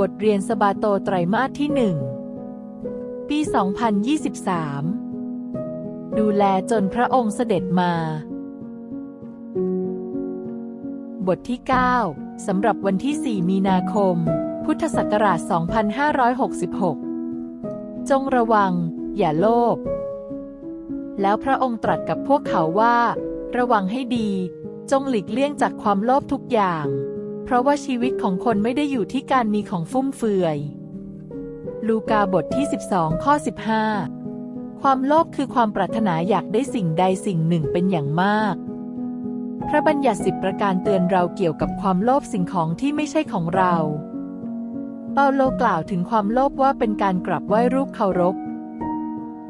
บทเรียนสบาโตไตรมาสที่หนึ่งปี 2023 ดูแลจนพระองค์เสด็จมา บทที่ 9 สำหรับวันที่ 4 มีนาคม พุทธศักราช 2566 จงระวัง อย่าโลภ แล้วพระองค์ตรัสกับพวกเขาว่า ระวังให้ดี จงหลีกเลี่ยงจากความโลภทุกอย่าง ราะว่าชีวิตของคนไม่ได้อยู่ที่การมีของฟุ่มเฟือย ลูกาบทที่ 12 ข้อ 15 ความโลภคือความปรารถนาอยากได้สิ่งใดสิ่งหนึ่งเป็นอย่างมาก พระบัญญัติสิบประการเตือนเราเกี่ยวกับความโลภสิ่งของที่ไม่ใช่ของเรา เปาโลกล่าวถึงความโลภว่าเป็นการกราบไหว้รูปเคารพ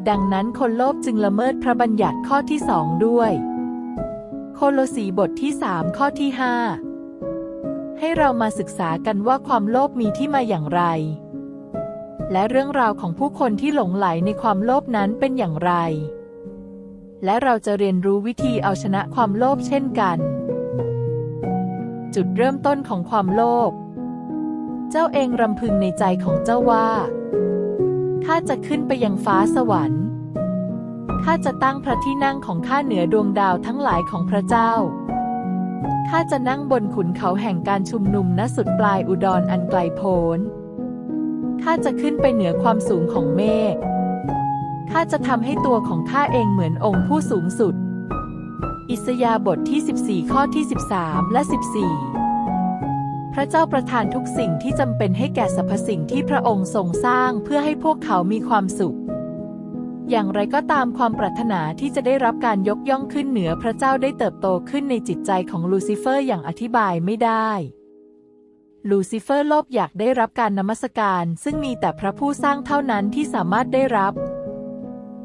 ดังนั้นคนโลภจึงละเมิดพระบัญญัติข้อที่สองด้วย โคโลสีบทที่สามข้อที่ห้า ให้เรามาศึกษากันว่าความโลภมีที่มาอย่างไร และเรื่องราวของผู้คนที่หลงไหลในความโลภนั้นเป็นอย่างไร และเราจะเรียนรู้วิธีเอาชนะความโลภเช่นกัน จุดเริ่มต้นของความโลภ เจ้าเองรำพึงในใจของเจ้าว่า ข้าจะขึ้นไปยังฟ้าสวรรค์ ข้าจะตั้งพระที่นั่งของข้าเหนือดวงดาวทั้งหลายของพระเจ้า ข้าจะนั่งบนขุนเขาแห่งการชุมนุมณสุดปลายอุดรอันไกลโพ้น ข้าจะขึ้นไปเหนือความสูงของเมฆ ข้าจะทำให้ตัวของข้าเองเหมือนองค์ผู้สูงสุด อิสยาบทที่ 14 ข้อที่ 13 และ 14 พระเจ้าประทานทุกสิ่งที่จำเป็นให้แก่สรรพสิ่งที่พระองค์ทรงสร้างเพื่อให้พวกเขามีความสุข อย่างไรก็ตามความปรารถนาที่จะได้รับการยกย่องขึ้นเหนือพระเจ้าได้เติบโตขึ้นในจิตใจของลูซิเฟอร์อย่างอธิบายไม่ได้ ลูซิเฟอร์โลภอยากได้รับการนมัสการ ซึ่งมีแต่พระผู้สร้างเท่านั้นที่สามารถได้รับ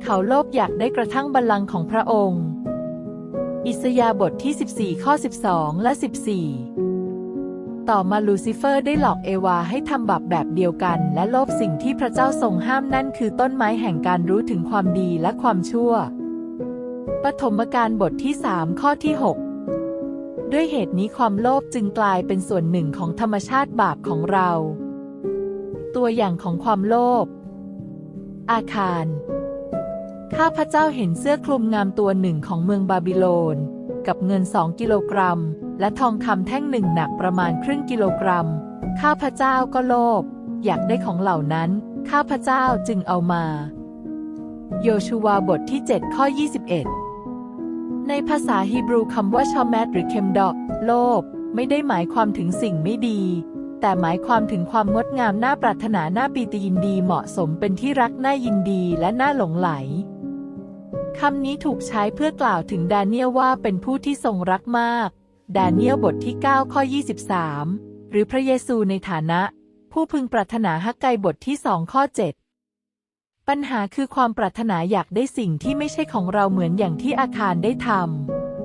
เขาโลภอยากได้กระทั่งบัลลังก์ของพระองค์ อิสยาบทที่ 14 ข้อ 12 และ 14 ต่อมาลูซิเฟอร์ได้หลอกเอวาให้ทำบาปแบบเดียวกัน และโลภสิ่งที่พระเจ้าทรงห้ามนั่นคือต้นไม้แห่งการรู้ถึงความดีและความชั่ว ปฐมกาลบทที่ 3 ข้อที่ 6 ด้วยเหตุนี้ความโลภจึงกลายเป็นส่วนหนึ่งของธรรมชาติบาปของเรา ตัวอย่างของความโลภ อาคาร ข้าพระเจ้าเห็นเสื้อคลุมงามตัวหนึ่งของเมืองบาบิโลน กับเงินสองกิโลกรัม และทองคำแท่งหนึ่งหนักประมาณครึ่งกิโลกรัม ข้าพเจ้าก็โลภอยากได้ของเหล่านั้น ข้าพเจ้าจึงเอามา โยชูวาบทที่ 7 ข้อ 21 ในภาษาฮีบรูคำว่าชอแมตหรือเคมดอกโลภไม่ได้หมายความถึงสิ่งไม่ดี แต่หมายความถึงความงดงามน่าปรารถนาน่าปีติยินดีเหมาะสมเป็นที่รักน่ายินดีและน่าหลงไหล คำนี้ถูกใช้เพื่อกล่าวถึงดาเนียลว่าเป็นผู้ที่ทรงรักมาก ดาเนียลบทที่ 9 ข้อ 23 หรือพระเยซูในฐานะ ผู้พึงปรารถนาฮักไกบทที่2ข้อ 7 ปัญหาคือความปรารถนาอยากได้สิ่งที่ไม่ใช่ของเราเหมือนอย่างที่อาคารได้ท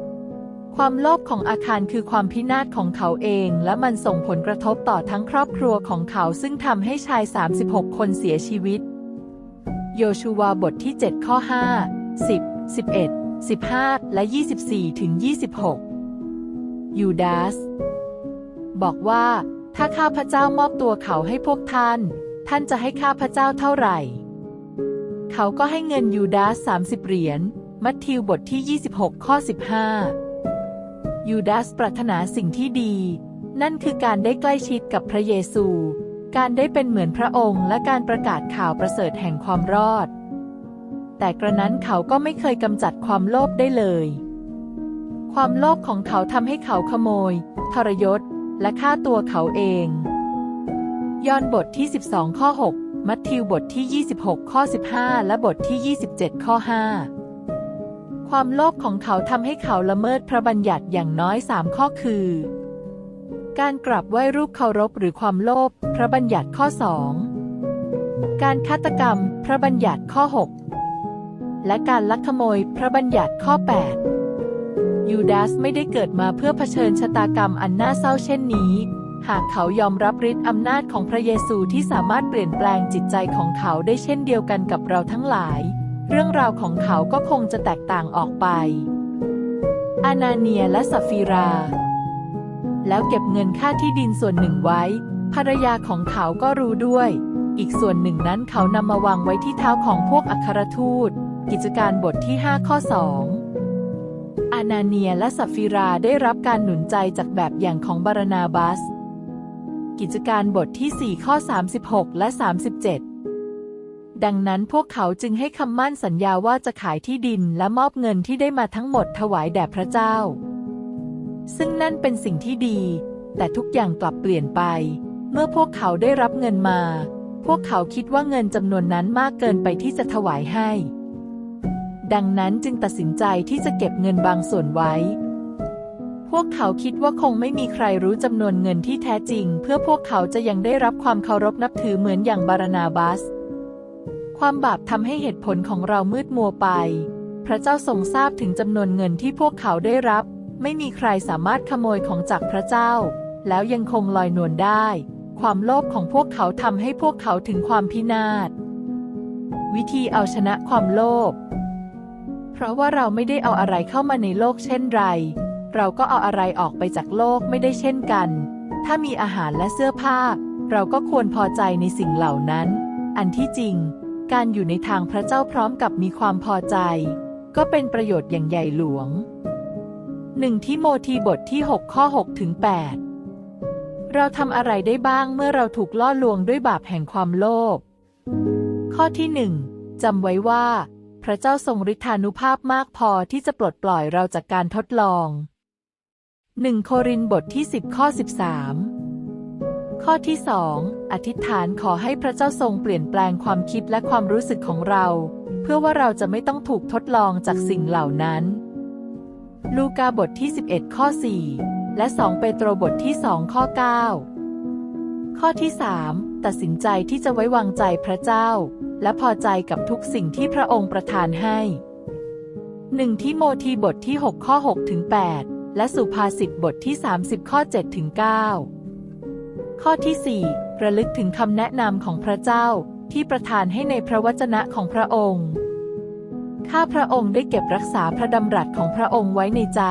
ำ ความโลภของอาคารคือความพินาศของเขาเอง และมันส่งผลกระทบต่อทั้งครอบครัวของเขาซึ่งทำให้ชาย 36 คนเสียชีวิต โยชูวาบทที่ 7 ข้อ 5 10 11 15 และ 24 ถึง 26 ยูดาส บอกว่า ถ้าข้าพเจ้ามอบตัวเขาให้พวกท่าน ท่านจะให้ข้าพเจ้าเท่าไหร่ เขาก็ให้เงินยูดาส 30 เหรียญ มัทธิวบทที่ 26 ข้อ 15 ยูดาสปรารถนาสิ่งที่ดี นั่นคือการได้ใกล้ชิดกับพระเยซู การได้เป็นเหมือนพระองค์และการประกาศข่าวประเสริฐแห่งความรอด แต่กระนั้นเขาก็ไม่เคยกำจัดความโลภได้เลย ความโลภของเขาทำให้เขาขโมย ทรยศ และฆ่าตัวเขาเอง ยอห์นบทที่ 12 ข้อ 6 มัทธิวบทที่ 26 ข้อ 15 และบทที่ 27 ข้อ 5 ความโลภของเขาทำให้เขาละเมิดพระบัญญัติอย่างน้อย 3 ข้อคือ การกราบไหว้รูปเคารพหรือความโลภ พระบัญญัติข้อ 2 การฆาตกรรม พระบัญญัติข้อ 6 และการลักขโมยพระบัญญัติข้อ 8 ยูดาสไม่ได้เกิดมาเพื่อเผชิญชะตากรรมอันน่าเศร้าเช่นนี้ หากเขายอมรับฤทธิ์อำนาจของพระเยซูที่สามารถเปลี่ยนแปลงจิตใจของเขาได้เช่นเดียวกันกับเราทั้งหลาย เรื่องราวของเขาก็คงจะแตกต่างออกไป อานาเนียและสัฟฟีรา แล้วเก็บเงินค่าที่ดินส่วนหนึ่งไว้ ภรรยาของเขาก็รู้ด้วย อีกส่วนหนึ่งนั้นเขานำมาวางไว้ที่เท้าของพวกอัครทูต กิจการบทที่ 5 ข้อ 2 อานาเนียและสัฟฟิราได้รับการหนุนใจจากแบบอย่างของบารนาบัส กิจการบทที่ 4 ข้อ 36 และ 37 ดังนั้นพวกเขาจึงให้คำมั่นสัญญาว่าจะขายที่ดินและมอบเงินที่ได้มาทั้งหมดถวายแด่พระเจ้า ซึ่งนั่นเป็นสิ่งที่ดี แต่ทุกอย่างกลับเปลี่ยนไป เมื่อพวกเขาได้รับเงินมา พวกเขาคิดว่าเงินจำนวนนั้นมากเกินไปที่จะถวายให้ ดังนั้นจึงตัดสินใจที่จะเก็บเงินบางส่วนไว้ พวกเขาคิดว่าคงไม่มีใครรู้จำนวนเงินที่แท้จริง เพื่อพวกเขาจะยังได้รับความเคารพนับถือเหมือนอย่างบารานาบัส ความบาปทำให้เหตุผลของเรามืดมัวไป พระเจ้าทรงทราบถึงจำนวนเงินที่พวกเขาได้รับ ไม่มีใครสามารถขโมยของจากพระเจ้า แล้วยังคงลอยนวลได้ ความโลภของพวกเขาทำให้พวกเขาถึงความพินาศวิธีเอาชนะความโลภ ราะว่าเราไม่ได้เอาอะไรเข้ามาในโลกเช่นไร เราก็เอาอะไรออกไปจากโลกไม่ได้เช่นกัน ถ้ามีอาหารและเสื้อผ้า เราก็ควรพอใจในสิ่งเหล่านั้น อันที่จริง การอยู่ในทางพระเจ้าพร้อมกับมีความพอใจ ก็เป็นประโยชน์อย่างใหญ่หลวงหนึ่งที่โมธีบทที่6ข้อ6ถึง8เราทำอะไรได้บ้างเมื่อเราถูกล่อลวงด้วยบาปแห่งความโลภข้อที่หนึ่งจำไว้ว่า พระเจ้าทรงฤทธานุภาพมากพอที่จะปลดปล่อยเราจากการทดลอง 1 โครินบทที่ 10 ข้อ 13 ข้อที่2อธิษฐานขอให้พระเจ้าทรงเปลี่ยนแปลงความคิดและความรู้สึกของเรา เพื่อว่าเราจะไม่ต้องถูกทดลองจากสิ่งเหล่านั้น ลูกาบทที่ 11 ข้อ 4 และ 2 เปโตรบทที่2ข้อ 9 ข้อที่3ตัดสินใจที่จะไว้วางใจพระเจ้า และพอใจกับทุกสิ่งที่พระองค์ประทานให้1ที่โมธีบทที่ 6 ข้อ6ถึง8และสุภาษิตบทที่ 30 ข้อ7ถึง9ข้อที่ 4 ระลึกถึงคำแนะนำของพระเจ้าที่ประทานให้ในพระวจนะของพระองค์ข้าพระองค์ได้เก็บรักษาพระดำรัสของพระองค์ไว้ในใจ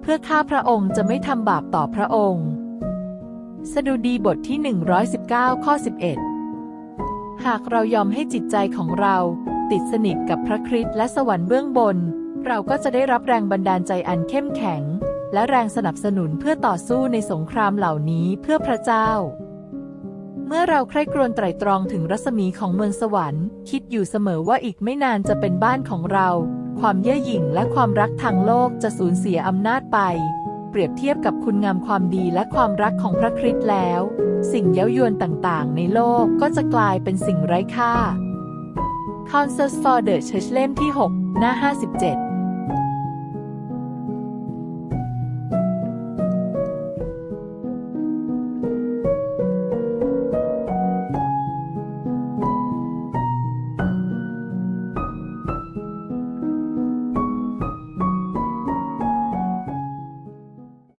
เพื่อข้าพระองค์จะไม่ทำบาปต่อพระองค์ สดุดีบทที่ 119 ข้อ 11 หากเรายอมให้จิตใจของเราติดสนิทกับพระคริสต์และสวรรค์เบื้องบน เราก็จะได้รับแรงบันดาลใจอันเข้มแข็ง และแรงสนับสนุนเพื่อต่อสู้ในสงครามเหล่านี้เพื่อพระเจ้า เมื่อเราใคร่ครวญไตร่ตรองถึงรัศมีของเมืองสวรรค์ คิดอยู่เสมอว่าอีกไม่นานจะเป็นบ้านของเรา ความเย่อหยิ่งและความรักทางโลกจะสูญเสียอำนาจไป เปรียบเทียบกับคุณงามความดีและความรักของพระคริสต์แล้ว สิ่งเย้ายวนต่างๆ ในโลกก็จะกลายเป็นสิ่งไร้ค่า Counsels for the Church เล่มที่ 6 หน้า 57